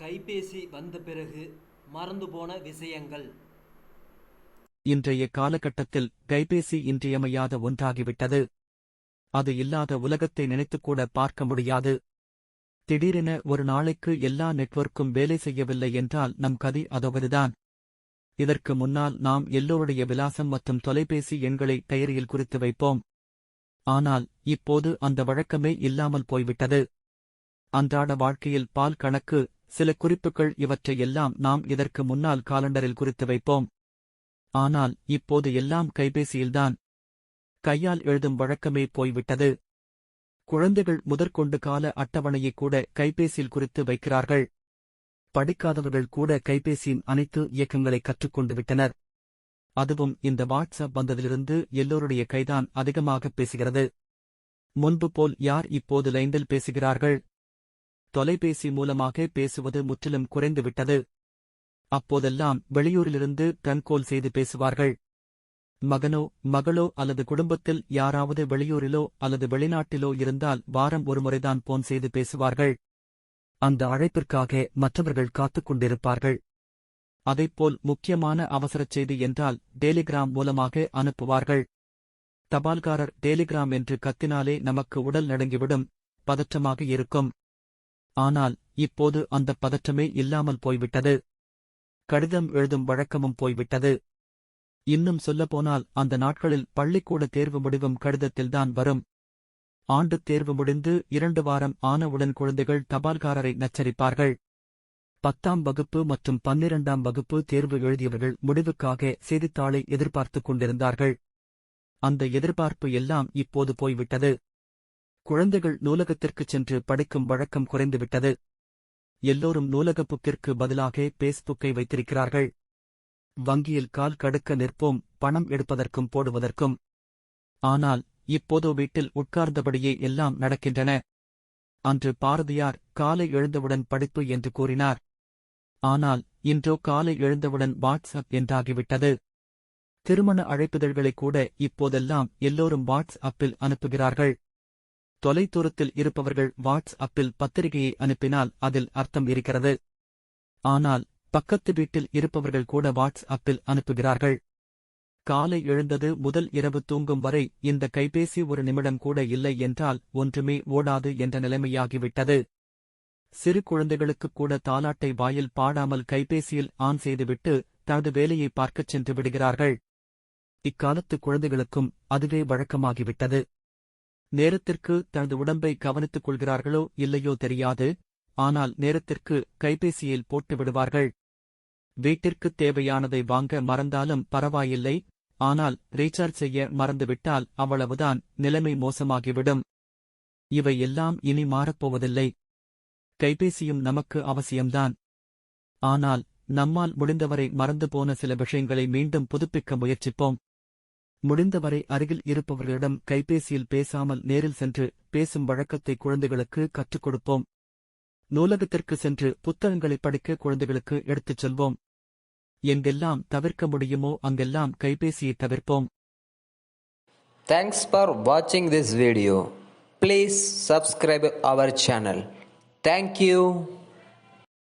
கைபேசி வந்த பிறகு மறந்து போன விஷயங்கள். இன்றைய காலகட்டத்தில் கைபேசி இன்றியமையாத ஒன்றாகிவிட்டது. அது இல்லாத உலகத்தை நினைத்துக்கூட பார்க்க முடியாது. திடீரென ஒரு நாளைக்கு எல்லா நெட்வொர்க்கும் வேலை செய்யவில்லை என்றால் நம் கதி அதவதுதான் இதற்கு முன்னால் நாம் எல்லோருடைய விலாசம் மற்றும் தொலைபேசி எண்களை டைரியில் குறித்து வைப்போம். ஆனால் இப்போது அந்த வழக்கமே இல்லாமல் போய்விட்டது. அன்றாட வாழ்க்கையில் பால் கணக்கு சில குறிப்புகள் இவற்றை எல்லாம் நாம் இதற்கு முன்னால் காலண்டரில் குறித்து வைப்போம். ஆனால் இப்போது எல்லாம் கைபேசியில்தான். கையால் எழுதும் வழக்கமே போய்விட்டது. குழந்தைகள் முதற்கொண்டு கால அட்டவணையை கூட கைபேசியில் குறித்து வைக்கிறார்கள். படிக்காதவர்கள் கூட கைபேசியின் அனைத்து இயக்கங்களை கற்றுக்கொண்டு விட்டனர். அதுவும் இந்த வாட்ஸ்அப் வந்ததிலிருந்து எல்லோருடைய கைதான் அதிகமாக பேசுகிறது. முன்பு போல் யார் இப்போது லைந்தில் பேசுகிறார்கள்? தொலைபேசி மூலமாக பேசுவது முற்றிலும் குறைந்துவிட்டது. அப்போதெல்லாம் வெளியூரிலிருந்து கண்கோல் செய்து பேசுவார்கள். மகனோ மகளோ அல்லது குடும்பத்தில் யாராவது வெளியூரிலோ அல்லது வெளிநாட்டிலோ இருந்தால் வாரம் ஒருமுறைதான் போன் செய்து பேசுவார்கள். அந்த அழைப்பிற்காக மற்றவர்கள் காத்துக் கொண்டிருப்பார்கள். அதைப்போல் முக்கியமான அவசரச் செய்தி என்றால் டெலிகிராம் மூலமாக அனுப்புவார்கள். தபால்காரர் டெலிகிராம் என்று கத்தினாலே நமக்கு உடல் நடுங்கிவிடும் பதற்றமாக இருக்கும். ஆனால் இப்போது அந்த பதற்றமே இல்லாமல் போய்விட்டது. கடிதம் எழுதும் வழக்கமும் போய்விட்டது. இன்னும் சொல்லப்போனால் அந்த நாட்களில் பள்ளிக்கூட தேர்வு முடிவும் கடிதத்தில்தான் வரும். ஆண்டுத் தேர்வு முடிந்து இரண்டு வாரம் ஆனவுடன் குழந்தைகள் தபால்காரரை நச்சரிப்பார்கள். பத்தாம் வகுப்பு மற்றும் பன்னிரண்டாம் வகுப்பு தேர்வு எழுதியவர்கள் முடிவுக்காக செய்தித்தாளை எதிர்பார்த்துக் கொண்டிருந்தார்கள். அந்த எதிர்பார்ப்பு எல்லாம் இப்போது போய்விட்டது. குழந்தைகள் நூலகத்திற்குச் சென்று படிக்கும் வழக்கம் குறைந்துவிட்டது. எல்லோரும் நூலகப் புக்கிற்கு பதிலாக பேஸ்புக்கை வைத்திருக்கிறார்கள். வங்கியில் கால் கடுக்க நிற்போம் பணம் எடுப்பதற்கும் போடுவதற்கும். ஆனால் இப்போதோ வீட்டில் உட்கார்ந்தபடியே எல்லாம் நடக்கின்றன. அன்று பாரதியார் காலை எழுந்தவுடன் படிப்பு என்று கூறினார். ஆனால் இன்றோ காலை எழுந்தவுடன் வாட்ஸ்அப் என்றாகிவிட்டது. திருமண அழைப்புதழ்களை கூட இப்போதெல்லாம் எல்லோரும் வாட்ஸ் அப்பில் அனுப்புகிறார்கள். தொலைதூரத்தில் இருப்பவர்கள் வாட்ஸ் அப்பில் பத்திரிகையை அனுப்பினால் அதில் அர்த்தம் இருக்கிறது. ஆனால் பக்கத்து வீட்டில் இருப்பவர்கள் கூட வாட்ஸ் அப்பில் அனுப்புகிறார்கள். காலை எழுந்தது முதல் இரவு தூங்கும் வரை இந்த கைபேசி ஒரு நிமிடம் கூட இல்லை என்றால் ஒன்றுமே ஓடாது என்ற நிலைமையாகிவிட்டது. சிறு குழந்தைகளுக்கு கூட தாலாட்டை வாயில் பாடாமல் கைபேசியில் ஆன் செய்துவிட்டு தனது வேலையை பார்க்கச் சென்று விடுகிறார்கள். இக்காலத்து குழந்தைகளுக்கும் அதுவே வழக்கமாகிவிட்டது. நேரத்திற்கு தனது உடம்பை கவனித்துக் கொள்கிறார்களோ இல்லையோ தெரியாது. ஆனால் நேரத்திற்கு கைபேசியில் போட்டு விடுவார்கள். வீட்டிற்குத் தேவையானதை வாங்க மறந்தாலும் பரவாயில்லை. ஆனால் ரீசார்ஜ் செய்ய மறந்துவிட்டால் அவ்வளவுதான் நிலைமை மோசமாகிவிடும். இவை எல்லாம் இனி மாறப்போவதில்லை. கைபேசியும் நமக்கு அவசியம்தான். ஆனால் நம்மால் முடிந்தவரை மறந்து போன சில விஷயங்களை மீண்டும் புதுப்பிக்க முயற்சிப்போம். முடிந்தவரை அருகில் இருப்பவர்களிடம் கைபேசியில் பேசாமல் நேரில் சென்று பேசும் வழக்கத்தை குழந்தைகளுக்கு கற்றுக் கொடுப்போம். நூலகத்திற்கு சென்று புத்தகங்களை படிக்க குழந்தைகளுக்கு எடுத்துச் செல்வோம். எங்கெல்லாம் தவிர்க்க முடியுமோ அங்கெல்லாம் கைபேசியை தவிர்ப்போம். தேங்க்ஸ் ஃபார் வாட்சிங் this video please subscribe our channel thank you.